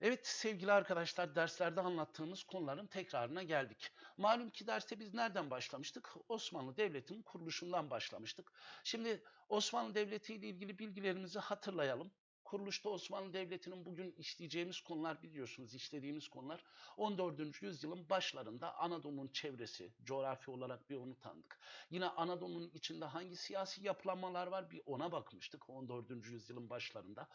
Evet sevgili arkadaşlar derslerde anlattığımız konuların tekrarına geldik. Malum ki derste biz nereden başlamıştık? Osmanlı Devleti'nin kuruluşundan başlamıştık. Şimdi Osmanlı Devleti ile ilgili bilgilerimizi hatırlayalım. Kuruluşta Osmanlı Devleti'nin bugün işleyeceğimiz konular biliyorsunuz işlediğimiz konular 14. yüzyılın başlarında Anadolu'nun çevresi, coğrafi olarak bir onu tanıdık. Yine Anadolu'nun içinde hangi siyasi yapılanmalar var bir ona bakmıştık 14. yüzyılın başlarında.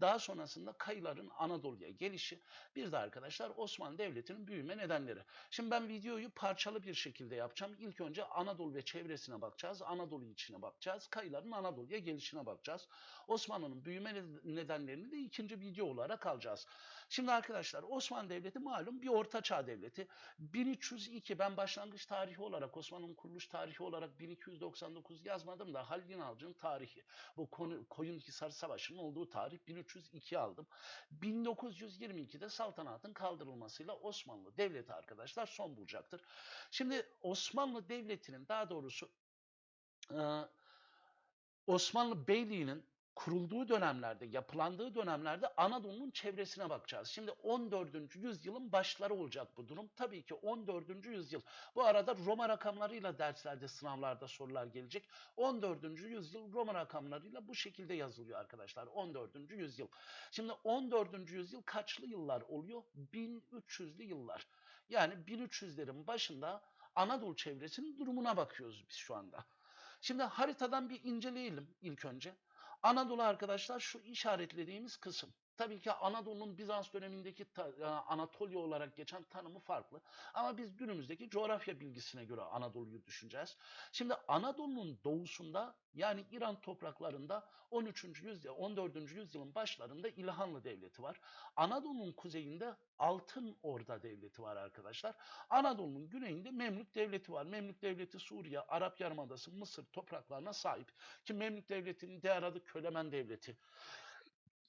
Daha sonrasında kayıların Anadolu'ya gelişi, bir de arkadaşlar Osmanlı Devleti'nin büyüme nedenleri. Şimdi ben videoyu parçalı bir şekilde yapacağım. İlk önce Anadolu ve çevresine bakacağız. Anadolu içine bakacağız. Kayıların Anadolu'ya gelişine bakacağız. Osmanlı'nın büyüme nedenlerini de ikinci video olarak alacağız. Şimdi arkadaşlar Osmanlı Devleti malum bir ortaçağ devleti. 1302 ben başlangıç tarihi olarak Osmanlı'nın kuruluş tarihi olarak 1299 yazmadım da Halil İnalcı'nın tarihi. Bu konu, Koyunhisar Savaşı'nın olduğu tarih 1302 aldım. 1922'de saltanatın kaldırılmasıyla Osmanlı Devleti arkadaşlar son bulacaktır. Şimdi Osmanlı Devleti'nin daha doğrusu Osmanlı Beyliği'nin kurulduğu dönemlerde, yapılandığı dönemlerde Anadolu'nun çevresine bakacağız. Şimdi 14. yüzyılın başları olacak bu durum. Tabii ki 14. yüzyıl. Bu arada Roma rakamlarıyla derslerde, sınavlarda sorular gelecek. 14. yüzyıl Roma rakamlarıyla bu şekilde yazılıyor arkadaşlar. 14. yüzyıl. Şimdi 14. yüzyıl kaçlı yıllar oluyor? 1300'lü yıllar. Yani 1300'lerin başında Anadolu çevresinin durumuna bakıyoruz biz şu anda. Şimdi haritadan bir inceleyelim ilk önce. Anadolu arkadaşlar şu işaretlediğimiz kısım. Tabii ki Anadolu'nun Bizans dönemindeki Anatolia olarak geçen tanımı farklı. Ama biz günümüzdeki coğrafya bilgisine göre Anadolu'yu düşüneceğiz. Şimdi Anadolu'nun doğusunda yani İran topraklarında 13. yüzyıl, 14. yüzyılın başlarında İlhanlı Devleti var. Anadolu'nun kuzeyinde Altın Orda Devleti var arkadaşlar. Anadolu'nun güneyinde Memlük Devleti var. Memlük Devleti Suriye, Arap Yarımadası, Mısır topraklarına sahip. Ki Memlük Devleti'nin diğer adı Kölemen Devleti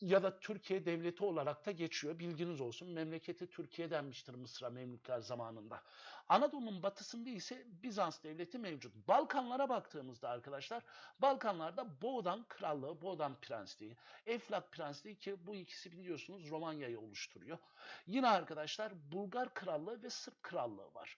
ya da Türkiye devleti olarak da geçiyor. Bilginiz olsun. Memleketi Türkiye denmiştir Mısır'a Memlükler zamanında. Anadolu'nun batısında ise Bizans devleti mevcut. Balkanlara baktığımızda arkadaşlar Balkanlarda Boğdan Krallığı, Boğdan Prensliği, Eflak Prensliği ki bu ikisi biliyorsunuz Romanya'yı oluşturuyor. Yine arkadaşlar Bulgar Krallığı ve Sırp Krallığı var.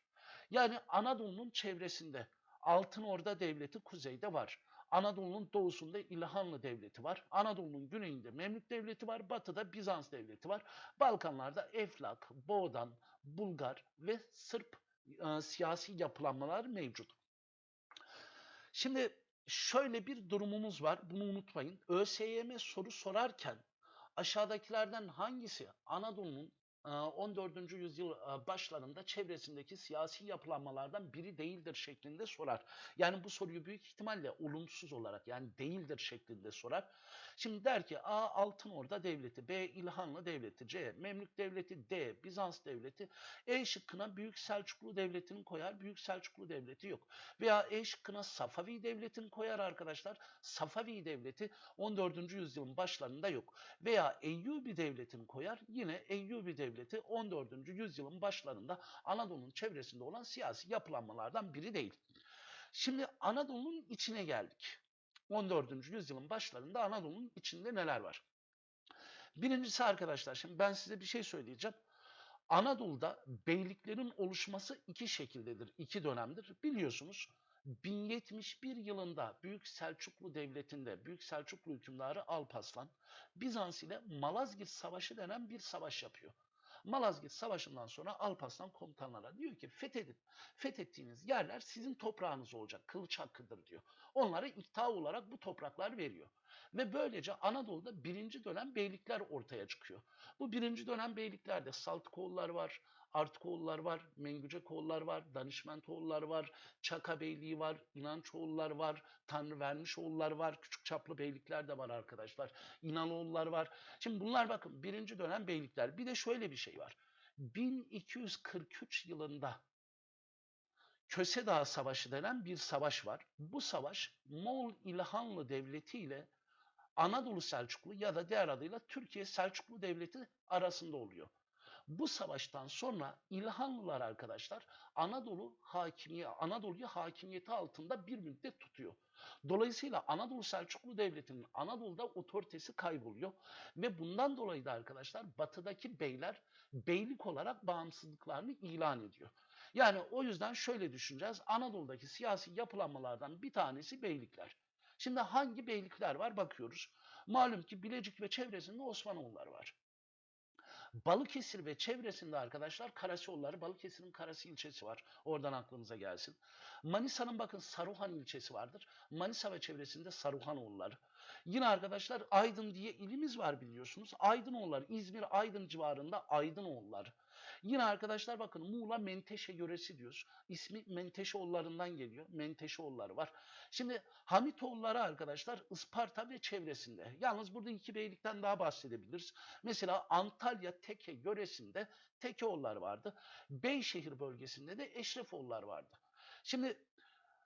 Yani Anadolu'nun çevresinde Altın Orda Devleti kuzeyde var. Anadolu'nun doğusunda İlhanlı Devleti var. Anadolu'nun güneyinde Memlük Devleti var. Batıda Bizans Devleti var. Balkanlarda Eflak, Boğdan, Bulgar ve Sırp e, siyasi yapılanmalar mevcut. Şimdi şöyle bir durumumuz var. Bunu unutmayın. ÖSYM soru sorarken aşağıdakilerden hangisi Anadolu'nun 14. yüzyıl başlarında çevresindeki siyasi yapılanmalardan biri değildir şeklinde sorar. Yani bu soruyu büyük ihtimalle olumsuz olarak yani değildir şeklinde sorar. Şimdi der ki A. Altın Orda Devleti, B. İlhanlı Devleti, C. Memlük Devleti, D. Bizans Devleti. E şıkkına Büyük Selçuklu Devleti'ni koyar. Büyük Selçuklu Devleti yok. Veya E şıkkına Safavi Devleti'ni koyar arkadaşlar. Safavi Devleti 14. yüzyılın başlarında yok. Veya Eyyubi Devleti'ni koyar. Yine Eyyubi Devleti 14. yüzyılın başlarında Anadolu'nun çevresinde olan siyasi yapılanmalardan biri değil. Şimdi Anadolu'nun içine geldik. 14. yüzyılın başlarında Anadolu'nun içinde neler var? Birincisi arkadaşlar şimdi ben size bir şey söyleyeceğim. Anadolu'da beyliklerin oluşması iki şekildedir, iki dönemdir. Biliyorsunuz 1071 yılında Büyük Selçuklu Devleti'nde Büyük Selçuklu hükümdarı Alparslan Bizans ile Malazgirt Savaşı denen bir savaş yapıyor. Malazgirt Savaşı'ndan sonra Alparslan komutanlara diyor ki fethedin. Fethettiğiniz yerler sizin toprağınız olacak. Kılıç hakkıdır diyor. Onlara ikta olarak bu topraklar veriyor. Ve böylece Anadolu'da birinci dönem beylikler ortaya çıkıyor. Bu birinci dönem beyliklerde Saltıkoğullar var, Artkoğullar var, Mengücekoğullar var, Danışmentoğullar var, Çaka Beyliği var, İnançoğullar var, Tanrı Vermişoğullar var, küçük çaplı beylikler de var arkadaşlar. İnanoğullar var. Şimdi bunlar bakın birinci dönem beylikler. Bir de şöyle bir şey var. 1243 yılında Köse Dağı Savaşı denen bir savaş var. Bu savaş Moğol İlhanlı Devleti ile Anadolu Selçuklu ya da diğer adıyla Türkiye Selçuklu Devleti arasında oluyor. Bu savaştan sonra İlhanlılar arkadaşlar Anadolu hakimiye Anadolu'yu hakimiyeti altında bir müddet tutuyor. Dolayısıyla Anadolu Selçuklu Devleti'nin Anadolu'da otoritesi kayboluyor ve bundan dolayı da arkadaşlar batıdaki beyler beylik olarak bağımsızlıklarını ilan ediyor. Yani o yüzden şöyle düşüneceğiz. Anadolu'daki siyasi yapılanmalardan bir tanesi beylikler. Şimdi hangi beylikler var bakıyoruz. Malum ki Bilecik ve çevresinde Osmanoğulları var. Balıkesir ve çevresinde arkadaşlar Karasioğulları, Balıkesir'in Karasi ilçesi var. Oradan aklınıza gelsin. Manisa'nın bakın Saruhan ilçesi vardır. Manisa ve çevresinde Saruhanoğulları. Yine arkadaşlar Aydın diye ilimiz var biliyorsunuz. Aydınoğulları, İzmir Aydın civarında Aydınoğulları. Yine arkadaşlar bakın Muğla Menteşe yöresi diyoruz. İsmi Menteşeoğullarından geliyor. Menteşeoğulları var. Şimdi Hamitoğulları arkadaşlar Isparta ve çevresinde. Yalnız burada iki beylikten daha bahsedebiliriz. Mesela Antalya Teke yöresinde Tekeoğulları vardı. Beyşehir bölgesinde de Eşrefoğulları vardı. Şimdi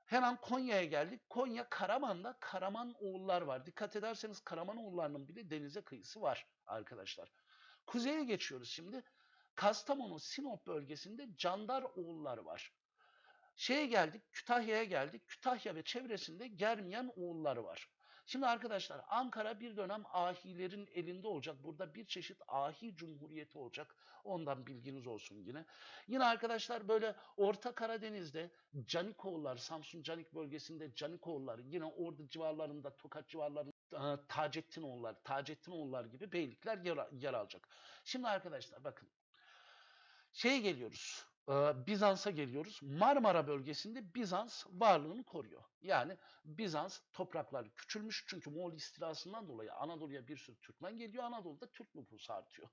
Hemen Konya'ya geldik. Konya Karaman'da Karaman oğullar var. Dikkat ederseniz Karaman oğullarının bile denize kıyısı var arkadaşlar. Kuzeye geçiyoruz şimdi. Kastamonu, Sinop bölgesinde Candar oğulları var. Şeye geldik, Kütahya'ya geldik. Kütahya ve çevresinde Germiyan oğulları var. Şimdi arkadaşlar Ankara bir dönem ahilerin elinde olacak. Burada bir çeşit ahi cumhuriyeti olacak. Ondan bilginiz olsun yine. Yine arkadaşlar böyle Orta Karadeniz'de Canikoğullar, Samsun Canik bölgesinde Canikoğullar, yine orada civarlarında, Tokat civarlarında e, Tacettinoğullar, Tacettinoğullar gibi beylikler yer, yer alacak. Şimdi arkadaşlar bakın şeye geliyoruz. Bizans'a geliyoruz. Marmara bölgesinde Bizans varlığını koruyor. Yani Bizans toprakları küçülmüş çünkü Moğol istilasından dolayı Anadolu'ya bir sürü Türkmen geliyor. Anadolu'da Türk nüfusu artıyor.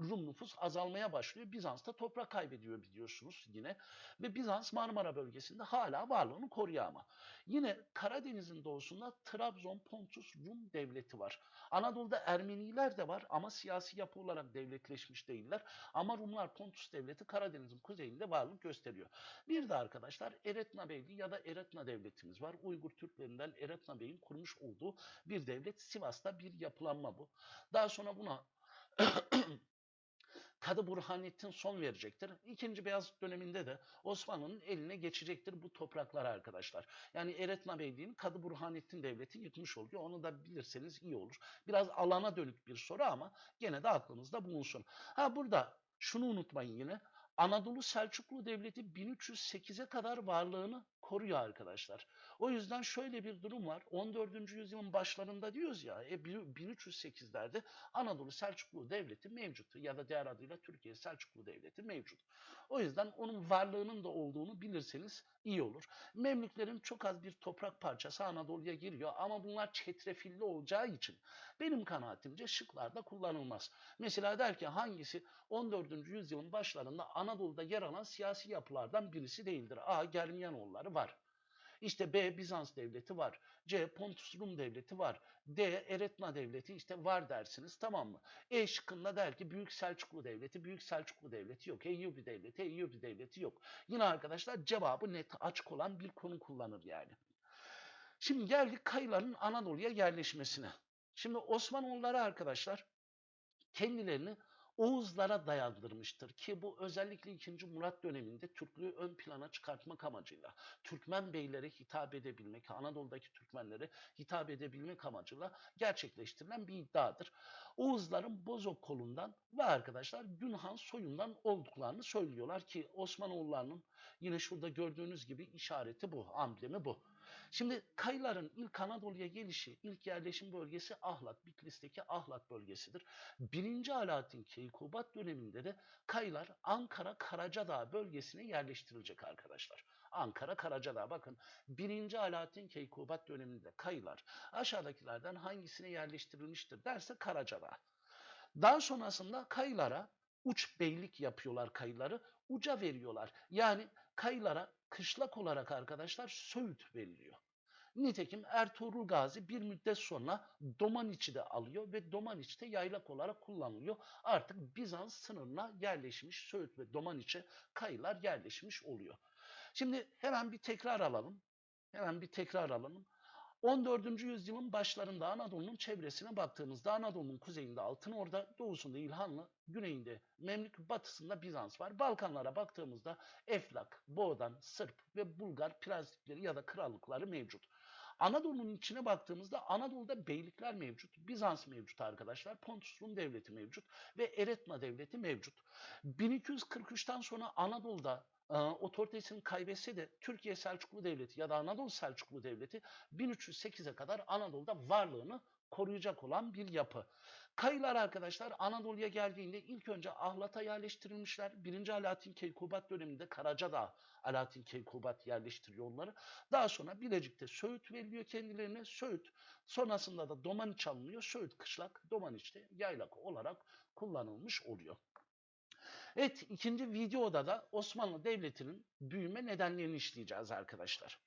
Rum nüfus azalmaya başlıyor. Bizans da toprak kaybediyor biliyorsunuz yine. Ve Bizans Marmara bölgesinde hala varlığını koruyor ama. Yine Karadeniz'in doğusunda Trabzon Pontus Rum devleti var. Anadolu'da Ermeniler de var ama siyasi yapı olarak devletleşmiş değiller. Ama Rumlar Pontus devleti Karadeniz'in kuzeyinde varlık gösteriyor. Bir de arkadaşlar Eretna Beyliği ya da Eretna devletimiz var. Uygur Türklerinden Eretna Bey'in kurmuş olduğu bir devlet. Sivas'ta bir yapılanma bu. Daha sonra buna Kadı Burhanettin son verecektir. İkinci Beyazıt döneminde de Osmanlı'nın eline geçecektir bu topraklar arkadaşlar. Yani Eretna Beyliği'ni Kadı Burhanettin Devleti yıkmış oluyor. Onu da bilirseniz iyi olur. Biraz alana dönük bir soru ama gene de aklınızda bulunsun. Ha burada şunu unutmayın yine. Anadolu Selçuklu Devleti 1308'e kadar varlığını koruyor arkadaşlar. O yüzden şöyle bir durum var. 14. yüzyılın başlarında diyoruz ya e, 1308'lerde Anadolu Selçuklu Devleti mevcut ya da diğer adıyla Türkiye Selçuklu Devleti mevcut. O yüzden onun varlığının da olduğunu bilirseniz iyi olur. Memlüklerin çok az bir toprak parçası Anadolu'ya giriyor ama bunlar çetrefilli olacağı için benim kanaatimce şıklarda kullanılmaz. Mesela der ki hangisi 14. yüzyılın başlarında Anadolu'da yer alan siyasi yapılardan birisi değildir. A. Germiyanoğulları var. İşte B. Bizans devleti var. C. Pontus Rum devleti var. D. Eretna devleti işte var dersiniz tamam mı? E şıkkında der ki Büyük Selçuklu devleti, Büyük Selçuklu devleti yok. Eyyubi devleti, Eyyubi devleti yok. Yine arkadaşlar cevabı net açık olan bir konu kullanır yani. Şimdi geldik Kayıların Anadolu'ya yerleşmesine. Şimdi Osmanoğulları arkadaşlar kendilerini Oğuzlara dayandırmıştır ki bu özellikle 2. Murat döneminde Türklüğü ön plana çıkartmak amacıyla Türkmen beylere hitap edebilmek, Anadolu'daki Türkmenlere hitap edebilmek amacıyla gerçekleştirilen bir iddiadır. Oğuzların Bozok kolundan ve arkadaşlar Günhan soyundan olduklarını söylüyorlar ki Osmanoğullarının yine şurada gördüğünüz gibi işareti bu, amblemi bu. Şimdi Kayıların ilk Anadolu'ya gelişi, ilk yerleşim bölgesi Ahlat, Bitlis'teki Ahlat bölgesidir. 1. Alaaddin Keykubat döneminde de Kayılar Ankara Karacadağ bölgesine yerleştirilecek arkadaşlar. Ankara Karacadağ bakın 1. Alaaddin Keykubat döneminde Kayılar aşağıdakilerden hangisine yerleştirilmiştir derse Karacadağ. Daha sonrasında Kayılara uç beylik yapıyorlar Kayıları, uca veriyorlar. Yani Kayılara kışlak olarak arkadaşlar Söğüt veriliyor. Nitekim Ertuğrul Gazi bir müddet sonra Domaniç'i de alıyor ve Domaniç de yaylak olarak kullanılıyor. Artık Bizans sınırına yerleşmiş Söğüt ve Domaniç'e kayılar yerleşmiş oluyor. Şimdi hemen bir tekrar alalım. Hemen bir tekrar alalım. 14. yüzyılın başlarında Anadolu'nun çevresine baktığımızda Anadolu'nun kuzeyinde Altınorda, doğusunda İlhanlı, güneyinde Memlük, batısında Bizans var. Balkanlara baktığımızda Eflak, Boğdan, Sırp ve Bulgar prensipleri ya da krallıkları mevcut. Anadolu'nun içine baktığımızda Anadolu'da beylikler mevcut. Bizans mevcut arkadaşlar. Pontus Rum devleti mevcut ve Eretna devleti mevcut. 1243'ten sonra Anadolu'da e, otoritesini kaybetse de Türkiye Selçuklu Devleti ya da Anadolu Selçuklu Devleti 1308'e kadar Anadolu'da varlığını koruyacak olan bir yapı. Kayılar arkadaşlar Anadolu'ya geldiğinde ilk önce Ahlat'a yerleştirilmişler. 1. Alaaddin Keykubat döneminde Karacadağ Alaaddin Keykubat yerleştiriyor onları. Daha sonra Bilecik'te Söğüt veriliyor kendilerine. Söğüt sonrasında da Domaniç alınıyor. Söğüt kışlak, Domaniç'te yaylak olarak kullanılmış oluyor. Evet ikinci videoda da Osmanlı Devleti'nin büyüme nedenlerini işleyeceğiz arkadaşlar.